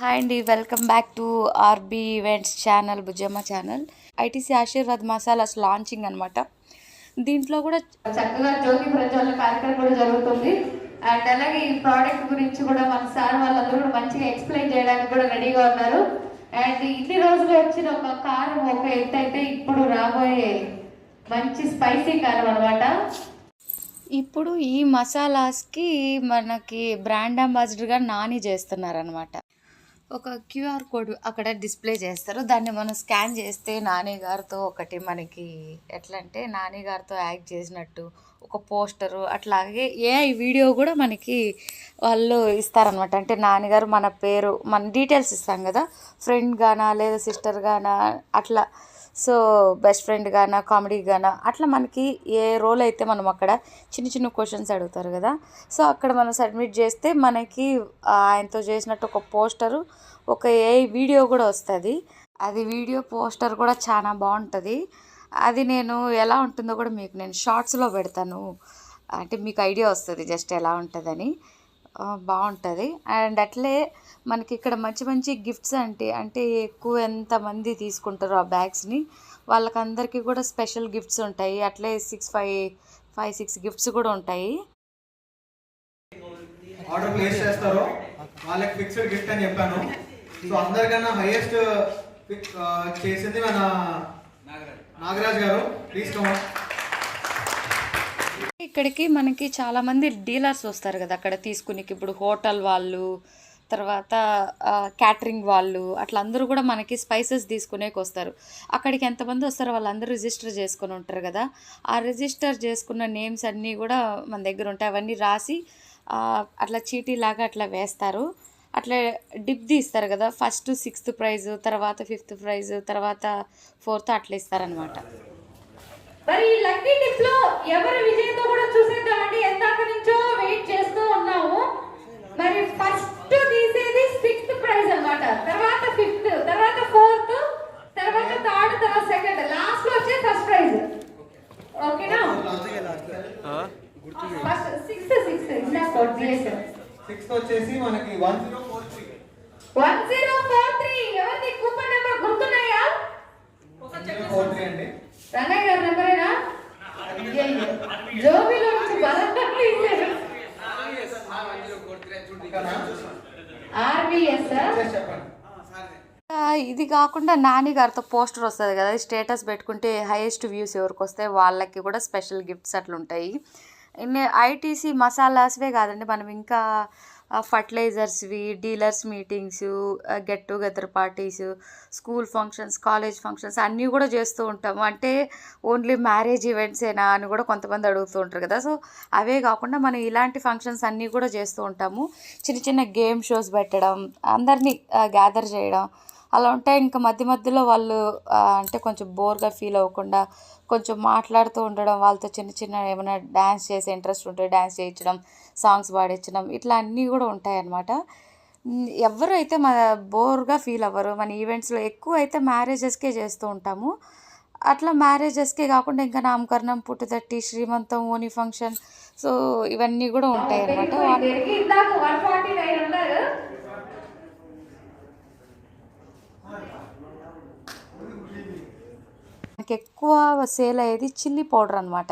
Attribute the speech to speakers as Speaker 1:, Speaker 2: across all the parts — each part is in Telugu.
Speaker 1: హాయ్ అండి welcome back to RB events channel Bujjamma channel. ITC Aashirvaad masalas launching అనమాట దీంట్లో కూడా
Speaker 2: చక్కగా జ్యోతి ప్రజ్వలన కార్యక్రమం కూడా జరుగుతుంది. అండ్ అలాగే ఈ ప్రోడక్ట్ గురించి కూడా మన సార్ వాళ్ళందరూ కూడా మంచిగా ఎక్స్ప్లెయిన్ చేయడానికి కూడా రెడీగా ఉన్నారు. అండ్ ఇన్ని రోజులు వచ్చిన ఒక కారం ఒక ఎత్తు అయితే ఇప్పుడు రాబోయే మంచి స్పైసీ కారం అన్నమాట.
Speaker 1: ఇప్పుడు ఈ మసాలాస్కి మనకి బ్రాండ్ అంబాసిడర్గా నాని చేస్తున్నారనమాట ఒక క్యూఆర్ కోడ్ అక్కడ డిస్ప్లే చేస్తారు. దాన్ని మనం స్కాన్ చేస్తే నాని గారితో ఒకటి మనకి ఎట్లా అంటే నాని గారితో యాక్ట్ చేసినట్టు ఒక పోస్టరు అట్లాగే ఏఐ వీడియో కూడా మనకి వాళ్ళు ఇస్తారనమాట అంటే నాన్నగారు మన పేరు మన డీటెయిల్స్ ఇస్తాం కదా. ఫ్రెండ్ గానా లేదా సిస్టర్ గానా అట్లా. సో బెస్ట్ ఫ్రెండ్ గానా కామెడీ గానా అట్లా మనకి ఏ రోల్ అయితే మనం అక్కడ చిన్న చిన్న క్వశ్చన్స్ అడుగుతారు కదా. సో అక్కడ మనం సబ్మిట్ చేస్తే మనకి ఆయనతో చేసినట్టు ఒక పోస్టరు ఒక ఏ వీడియో కూడా వస్తుంది. అది వీడియో పోస్టర్ కూడా చాలా బాగుంటుంది. అది నేను ఎలా ఉంటుందో కూడా మీకు నేను షార్ట్స్లో పెడతాను. అంటే మీకు ఐడియా వస్తుంది జస్ట్ ఎలా ఉంటుందని. బాగుంటుంది. అండ్ అట్లే మనకి ఇక్కడ మంచి మంచి గిఫ్ట్స్ అంటే అంటే ఎక్కువ ఎంతమంది తీసుకుంటారో ఆ బ్యాగ్స్ని వాళ్ళకందరికీ కూడా స్పెషల్ గిఫ్ట్స్ ఉంటాయి. అట్లే six five five six gifts కూడా ఉంటాయి.
Speaker 3: ఆర్డర్ ప్లేస్ చేస్తారో వాళ్ళకి ఫిక్స్డ్ గిఫ్ట్ అని చెప్పాను. సో అందరికన్నా హైయెస్ట్ uh, చేసింది మన నాగరాజ్ గారు. ప్లీజ్ కమ్
Speaker 1: ఇక్కడికి మనకి చాలా మంది డీలర్స్ వస్తారు కదా అక్కడ తీసుకునేకి. ఇప్పుడు హోటల్ వాళ్ళు తర్వాత క్యాటరింగ్ వాళ్ళు అట్లా అందరూ కూడా మనకి స్పైసెస్ తీసుకునేకి వస్తారు. అక్కడికి ఎంతమంది వస్తారో వాళ్ళందరూ రిజిస్టర్ చేసుకుని ఉంటారు కదా. ఆ రిజిస్టర్ చేసుకున్న నేమ్స్ అన్నీ కూడా మన దగ్గర ఉంటాయి. అవన్నీ రాసి అట్లా చీటీలాగా అట్లా వేస్తారు. అట్లా డిప్ తీస్తారు కదా. ఫస్ట్ సిక్స్త్ ప్రైజ్ తర్వాత ఫిఫ్త్ ప్రైజ్ తర్వాత ఫోర్త్ అట్లా ఇస్తారనమాట
Speaker 2: మరి లక్కీ డిప్లో ఎవరు విజయంతో కూడా చూసేద్దామండి? ఎందాక నుంచో వెయిట్ చేస్తూ ఉన్నాము మరి ఫస్ట్ తీసేది సిక్స్త్ ప్రైజ్ అన్నమాట తర్వాత ఫిఫ్త్ తర్వాత ఫోర్త్ తర్వాత థర్డ్ తర్వాత సెకండ్ లాస్ట్లో వచ్చే ఫస్ట్ ప్రైజ్ ఓకేనా ఫస్ట్ సిక్స్త్ సిక్స్త్ ఇందాక
Speaker 3: సిక్స్త్ వచ్చేసి మనకి one zero four three
Speaker 2: one zero four three ఎవరిది కూపన్ నెంబర్ గుర్తున్నాయా
Speaker 3: వన్ జీరో ఫోర్ త్రీ అండి
Speaker 2: రంగయ్య గారి నెంబరేనా జోబిలో నుంచి బలంగా తీశారు
Speaker 3: ఇంకానా?
Speaker 2: ఆర్బిఎస్
Speaker 3: చేసి చెప్పండి
Speaker 1: ఆ, ఇది కాకుండా నాని గారితో పోస్టర్ వస్తుంది కదా స్టేటస్ పెట్టుకుంటే హైయెస్ట్ వ్యూస్ ఎవరికి వస్తే వాళ్ళకి కూడా స్పెషల్ గిఫ్ట్స్ అట్లుంటాయి. ఐటీసీ మసాలాస్వే కాదండి మనం ఇంకా ఫర్టిలైజర్స్వి dealers meetings get together parties school functions college functions అన్నీ కూడా చేస్తూ ఉంటాము అంటే ఓన్లీ మ్యారేజ్ ఈవెంట్సేనా అని కూడా కొంతమంది అడుగుతూ ఉంటారు కదా. సో అవే కాకుండా మనం ఇలాంటి ఫంక్షన్స్ అన్నీ కూడా చేస్తూ ఉంటాము. చిన్న చిన్న గేమ్ షోస్ పెట్టడం అందరినీ గ్యాదర్ చేయడం అలా ఉంటే ఇంకా మధ్య మధ్యలో వాళ్ళు అంటే కొంచెం బోర్గా ఫీల్ అవ్వకుండా కొంచెం మాట్లాడుతూ ఉండడం వాళ్ళతో చిన్న చిన్న ఏమైనా డ్యాన్స్ చేసే ఇంట్రెస్ట్ ఉంటే డ్యాన్స్ చేయించడం సాంగ్స్ పాడించడం ఇట్లా అన్నీ కూడా ఉంటాయన్నమాట. ఎవరు అయితే మన బోర్గా ఫీల్ అవ్వరు మన ఈవెంట్స్లో ఎక్కువ అయితే మ్యారేజెస్కే చేస్తూ ఉంటాము. అట్లా మ్యారేజెస్కే కాకుండా ఇంకా నామకరణం పుట్టుదట్టి శ్రీమంతం ఓని ఫంక్షన్ సో ఇవన్నీ కూడా ఉంటాయి అన్నమాట
Speaker 2: పెరిగి ఇందాక వన్ ఫార్టీ నైన్ ఉన్నారు
Speaker 1: మనకి ఎక్కువ సేల్ అయ్యేది చిల్లీ పౌడర్ అనమాట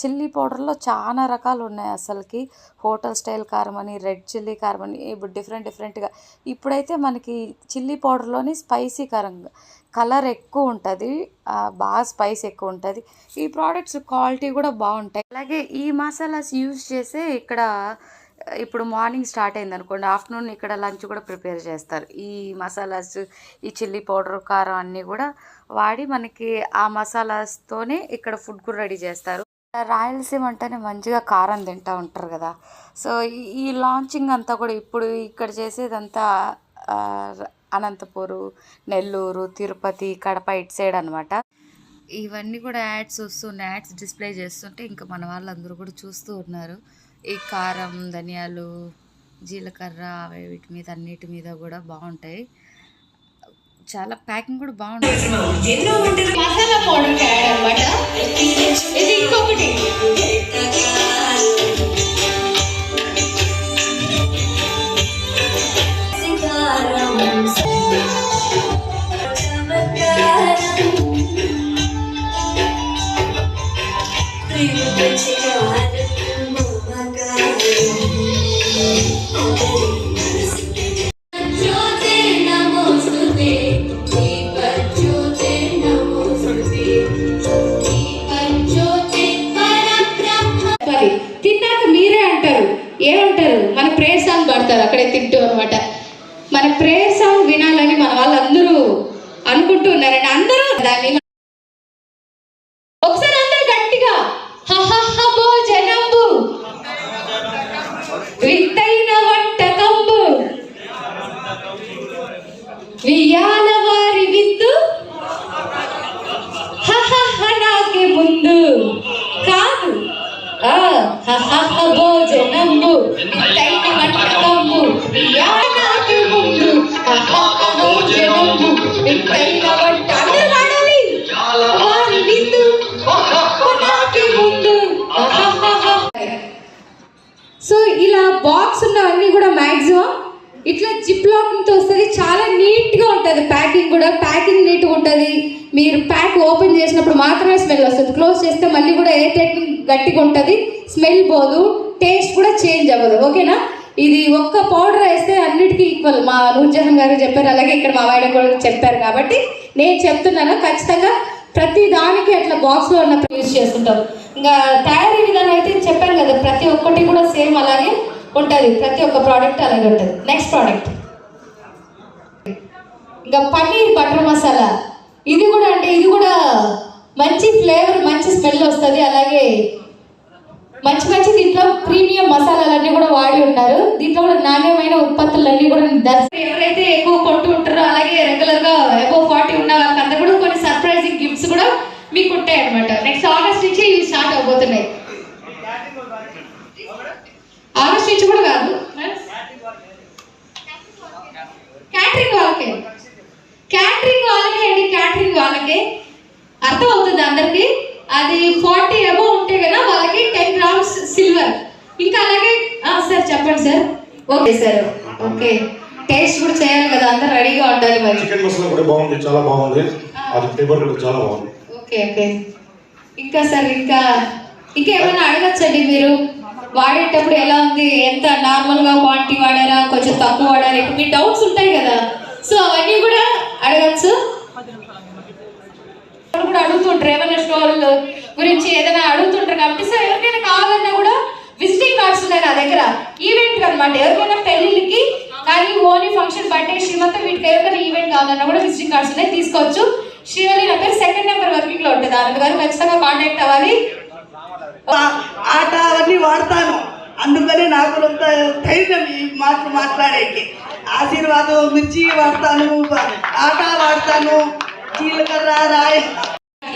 Speaker 1: చిల్లీ పౌడర్లో చాలా రకాలు ఉన్నాయి అసలుకి. హోటల్ స్టైల్ కారం అని రెడ్ చిల్లీ కారం అని ఇప్పుడు డిఫరెంట్ డిఫరెంట్గా. ఇప్పుడైతే మనకి చిల్లీ పౌడర్లోని స్పైసీ కారం కలర్ ఎక్కువ ఉంటుంది. బాగా స్పైస్ ఎక్కువ ఉంటుంది. ఈ ప్రోడక్ట్స్ క్వాలిటీ కూడా బాగుంటాయి. అలాగే ఈ మసాలాస్ యూజ్ చేసే ఇక్కడ ఇప్పుడు మార్నింగ్ స్టార్ట్ అయింది అనుకోండి ఆఫ్టర్నూన్ ఇక్కడ లంచ్ కూడా ప్రిపేర్ చేస్తారు. ఈ మసాలాస్ ఈ చిల్లీ పౌడర్ కారం అన్నీ కూడా వాడి మనకి ఆ మసాలాస్తోనే ఇక్కడ ఫుడ్ కూడా రెడీ చేస్తారు. రాయలసీమ అంటేనే మంచిగా కారం తింటూ ఉంటారు కదా. సో ఈ- ఈ లాంచింగ్ అంతా కూడా ఇప్పుడు ఇక్కడ చేసేదంతా అనంతపురం నెల్లూరు తిరుపతి కడప ఇటు సైడ్ అనమాట ఇవన్నీ కూడా యాడ్స్ వస్తున్నాయి యాడ్స్ డిస్ప్లే చేస్తుంటే ఇంకా మన వాళ్ళందరూ కూడా చూస్తూ ఉన్నారు. ఈ కారం ధనియాలు జీలకర్ర అవి వీటి మీద అన్నిటి మీద కూడా బాగుంటాయి. చాలా ప్యాకింగ్ కూడా బాగుంటుంది
Speaker 2: Thank you. పడతారు. అక్కడే తింటూ అనమాట మన ప్రేయర్ సాంగ్ వినాలని మన వాళ్ళందరూ అనుకుంటూ ఉన్నారండి. అందరూ దాన్ని ఒకసారి అందరూ గట్టిగా హహహ భోజనంబు వింతైన వంటకంబు వియాల వారి విందు హహహ నాకే ముందు కాదు ఆ హహహ భోజనంబు ముందు సో ఇలా బాక్స్ ఉన్నవన్నీ కూడా మ్యాక్సిమం ఇట్లా జిప్ లాకింగ్తో వస్తుంది. చాలా నీట్గా ఉంటుంది. ప్యాకింగ్ కూడా ప్యాకింగ్ నీట్గా ఉంటుంది. మీరు ప్యాక్ ఓపెన్ చేసినప్పుడు మాత్రమే స్మెల్ వస్తుంది. క్లోజ్ చేస్తే మళ్ళీ కూడా ఎయిర్ టైటింగ్ గట్టిగా ఉంటుంది. స్మెల్ పోదు. టేస్ట్ కూడా చేంజ్ అవ్వదు. ఓకేనా? ఇది ఒక్క పౌడర్ వేస్తే అన్నిటికీ ఈక్వల్ మా నూర్జహాన్ గారు చెప్పారు అలాగే ఇక్కడ మా వాడ కూడా చెప్పారు కాబట్టి నేను చెప్తున్నాను. ఖచ్చితంగా ప్రతి దానికి అట్లా బాక్స్లో ఉన్న యూజ్ చేసుకుంటాం ఇంకా తయారీ విధానం అయితే చెప్పాను కదా ప్రతి ఒక్కటి కూడా సేమ్ అలాగే ఉంటుంది. ప్రతి ఒక్క ప్రోడక్ట్ అలాగే ఉంటుంది. నెక్స్ట్ ప్రోడక్ట్ ఇంకా పన్నీర్ బటర్ మసాలా. ఇది కూడా అంటే ఇది కూడా మంచి ఫ్లేవర్ మంచి స్మెల్ వస్తుంది. అలాగే మంచి మంచి దీంట్లో ప్రీమియం మసాలాలన్నీ కూడా వాడి ఉంటారు దీంట్లో కూడా నాణ్యమైన ఉత్పత్తులన్నీ కూడా ఎవరైతే ఎక్కువ కొంటూ ఉంటారో అలాగే రెగ్యులర్గా ఎక్కువ ఫార్టీ ఉన్న వాళ్ళకంతా కూడా కొన్ని సర్ప్రైజింగ్ గిఫ్ట్స్ కూడా మీకు ఉంటాయి అనమాట నెక్స్ట్ ఆగస్ట్ నుంచి ఇవి స్టార్ట్ అవబోతున్నాయి. ఆగస్ట్ నుంచి కూడా కాదు. క్యాటరింగ్ వాళ్ళకే. క్యాటరింగ్ వాళ్ళకే అండి క్యాటరింగ్ వాళ్ళకే. అర్థం అవుతుంది అందరికీ? అది ఫార్టీ అబౌవ్ ఉంటే కదా వాళ్ళకి టెన్ గ్రామ్స్ సిల్వర్. ఇంకా అలాగే సార్ చెప్పండి sir. Okay sir okay. Taste కూడా చేయాలి కదా అందరు రెడీగా ఉండాలి మరి.
Speaker 4: చికెన్ మసాలా కూడా బాగుంది చాలా బాగుంది. అది ఫ్లేవర్ కూడా చాలా బాగుంది.
Speaker 2: Okay okay. ఇంకా సార్ ఇంకా ఇంకా ఏమైనా అడగచ్చండి మీరు? వాడేటప్పుడు ఎలా ఉంది? ఎంత నార్మల్గా క్వాంటిటీ వాడారా? కొంచెం తక్కువ వాడారా? మీ డౌట్స్ ఉంటాయి కదా. సో అవన్నీ కూడా అడగచ్చు. కూడా అడుగుతుంటారు. ఏమైనా స్టోర్ల గురించి ఏదైనా అడుగుతుంటారు కాబట్టి సో ఎవరికైనా కావాలన్నా కూడా విజిటింగ్ కార్డ్స్ ఉన్నాయి నా దగ్గర. ఈవెంట్ అనమాట ఎవరికైనా పెళ్ళిళ్ళకి కానీ ఓన్లీ ఫంక్షన్ బర్త్డే శ్రీమంతం వీటికి ఎవరికైనా ఈవెంట్ కావాలన్నా కూడా విజిటింగ్ కార్డ్స్ ఉన్నాయి. తీసుకోవచ్చు. శ్రీవల్లి నా పేరు సెకండ్ నెంబర్ వర్కింగ్లో ఉంటుంది. ఆమె గారు ఖచ్చితంగా కాంటాక్ట్ అవ్వాలి.
Speaker 5: ఆట అవన్నీ వాడతాను. అందుకనే నాకు కొంత ధైర్యం ఈ మాటలు మాట్లాడేకి. ఆశీర్వాదం మిర్చి వాడతాను. ఆట వాడతాను జీలకర్ర రాయ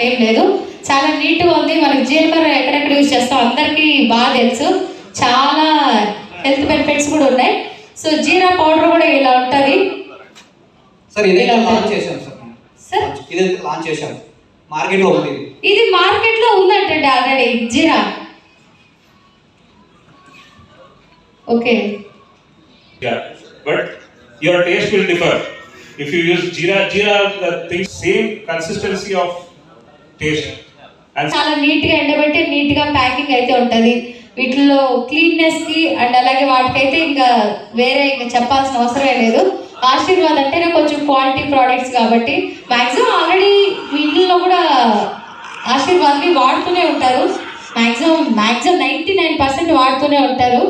Speaker 2: ఏం లేదు. చాలా నీట్గా ఉంది. మనకి జీలకర్ర ఎక్కడెక్కడ యూజ్ చేస్తాం అందరికీ బాగా తెలుసు. చాలా హెల్త్ బెనిఫిట్స్ కూడా ఉన్నాయి. సో జీరా పౌడర్ కూడా ఇలా ఉంటుంది.
Speaker 6: సార్ ఇదైతే లాంచ్ చేశాం సార్.
Speaker 2: సార్?
Speaker 6: ఇదైతే లాంచ్ చేశాం. మార్కెట్లో ఉంది ఇది.
Speaker 2: ఇది మార్కెట్లో ఉందంటండి already jeera. Okay.
Speaker 7: Yeah, but your taste will differ. If you use jeera, jeera the thing same
Speaker 2: చాలా నీట్గా ఎండబెట్టి నీట్గా ప్యాకింగ్ అయితే ఉంటది. వీటిలో క్లీన్నెస్కి అండ్ అలాగే వాటికైతే ఇంకా వేరే ఇంకా చెప్పాల్సిన అవసరమే లేదు. ఆశీర్వాద్ అంటేనే కొంచెం క్వాలిటీ ప్రోడక్ట్స్ కాబట్టి మాక్సిమం ఆల్రెడీ వీటిల్లో కూడా ఆశీర్వాద్ని వాడుతూనే ఉంటారు. Maximum maximum ninety nine percent వాడుతూనే ఉంటారు.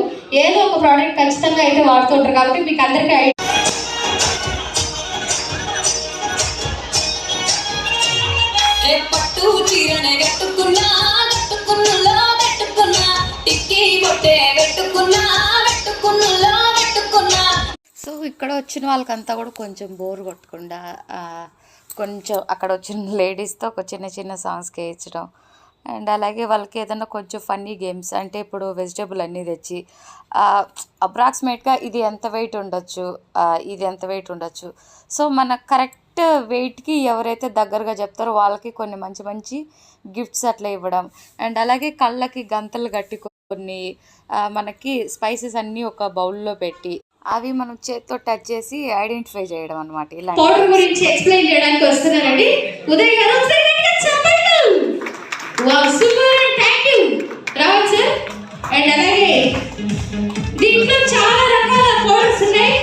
Speaker 2: ఏదో ఒక ప్రోడక్ట్ ఖచ్చితంగా అయితే వాడుతూ ఉంటారు కాబట్టి మీకు అందరికీ
Speaker 8: టిక్కీ బొట్టే పెట్టుకున్నా పెట్టుకున్నా
Speaker 1: సో ఇక్కడ వచ్చిన వాళ్ళకంతా కూడా కొంచెం బోర్ కొట్టకుండా కొంచెం అక్కడ వచ్చిన లేడీస్తో ఒక చిన్న చిన్న సాంగ్స్ వేయించడం అండ్ అలాగే వాళ్ళకి ఏదైనా కొంచెం ఫన్నీ గేమ్స్ అంటే ఇప్పుడు వెజిటేబుల్ అన్నీ తెచ్చి అప్రాక్సిమేట్గా ఇది ఎంత వెయిట్ ఉండొచ్చు ఇది ఎంత వెయిట్ ఉండొచ్చు. సో మన కరెక్ట్ వెయిట్కి ఎవరైతే దగ్గరగా చెప్తారో వాళ్ళకి కొన్ని మంచి మంచి గిఫ్ట్స్ అట్లా ఇవ్వడం. అండ్ అలాగే కళ్ళకి గంతలు కట్టి కొన్ని మనకి స్పైసెస్ అన్నీ ఒక బౌల్లో పెట్టి అవి మనం చేత్తో టచ్ చేసి ఐడెంటిఫై చేయడం అనమాట ఇలా.
Speaker 2: పౌడర్ గురించి ఎక్స్ప్లెయిన్ చేయడానికి వస్తున్నారండి ఉదయ్ గారు వావ్ సూపర్ సార్ అండ్ అలాగే దీంట్లో చాలా రకాల పౌడర్స్ ఉన్నాయి.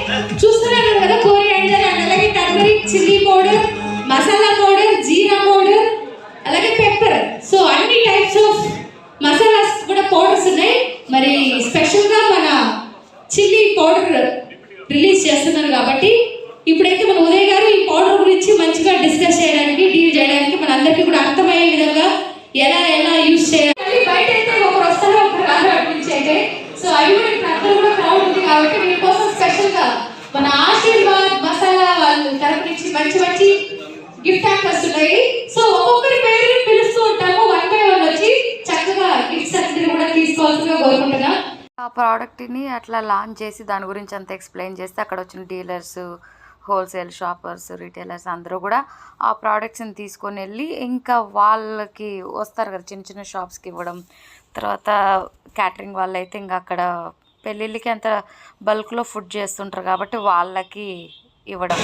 Speaker 2: ఎలా ఎలా యూజ్ చేయాలి? బయట అయితే ఒకరు వస్తారు ఒకరు రారు అనిపించి అయితే సో అవి కూడా ఇప్పుడు అందరూ కూడా క్రౌడ్ ఉంది కాబట్టి మీకోసం స్పెషల్గా మన ఆశీర్వాద్ మసాలా వాళ్ళు తరపు నుంచి మంచి మంచి గిఫ్ట్ హ్యాంపర్స్ ఉన్నాయి. సో ఒక్కొక్కరి పేరు పిలుస్తూ ఉంటాము. వన్ బై వన్ వచ్చి చక్కగా గిఫ్ట్స్ అన్ని కూడా తీసుకోవాల్సిందిగా కోరుకుంటున్నా.
Speaker 1: ఆ ప్రోడక్ట్ని అట్లా లాంచ్ చేసి దాని గురించి అంత ఎక్స్ప్లెయిన్ చేస్తే అక్కడ వచ్చిన డీలర్స్ హోల్సేల్ షాపర్స్ రిటైలర్స్ అందరూ కూడా ఆ ప్రోడక్ట్స్ని తీసుకొని వెళ్ళి ఇంకా వాళ్ళకి వస్తారు కదా చిన్న చిన్న షాప్స్కి ఇవ్వడం. తర్వాత క్యాటరింగ్ వాళ్ళు అయితే ఇంకా అక్కడ పెళ్ళిళ్ళకి అంత బల్క్లో ఫుడ్ చేస్తుంటారు కాబట్టి వాళ్ళకి ఇవ్వడం.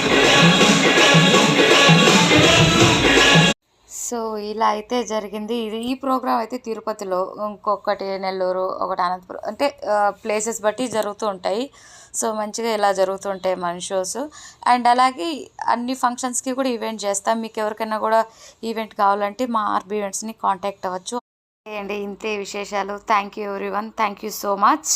Speaker 1: సో ఇలా అయితే జరిగింది. ఇది ఈ ప్రోగ్రామ్ అయితే తిరుపతిలో ఇంకొకటి నెల్లూరు ఒకటి అనంతపురం అంటే ప్లేసెస్ బట్టి జరుగుతూ ఉంటాయి. సో మంచిగా ఇలా జరుగుతూ ఉంటాయి మన షోస్ అండ్ అలాగే అన్ని ఫంక్షన్స్కి కూడా ఈవెంట్ చేస్తాం. మీకు ఎవరికైనా కూడా ఈవెంట్ కావాలంటే మా ఆర్బీ ఈవెంట్స్ని కాంటాక్ట్ అవ్వచ్చు. అండి. ఇంతే విశేషాలు. Thank you everyone thank you so much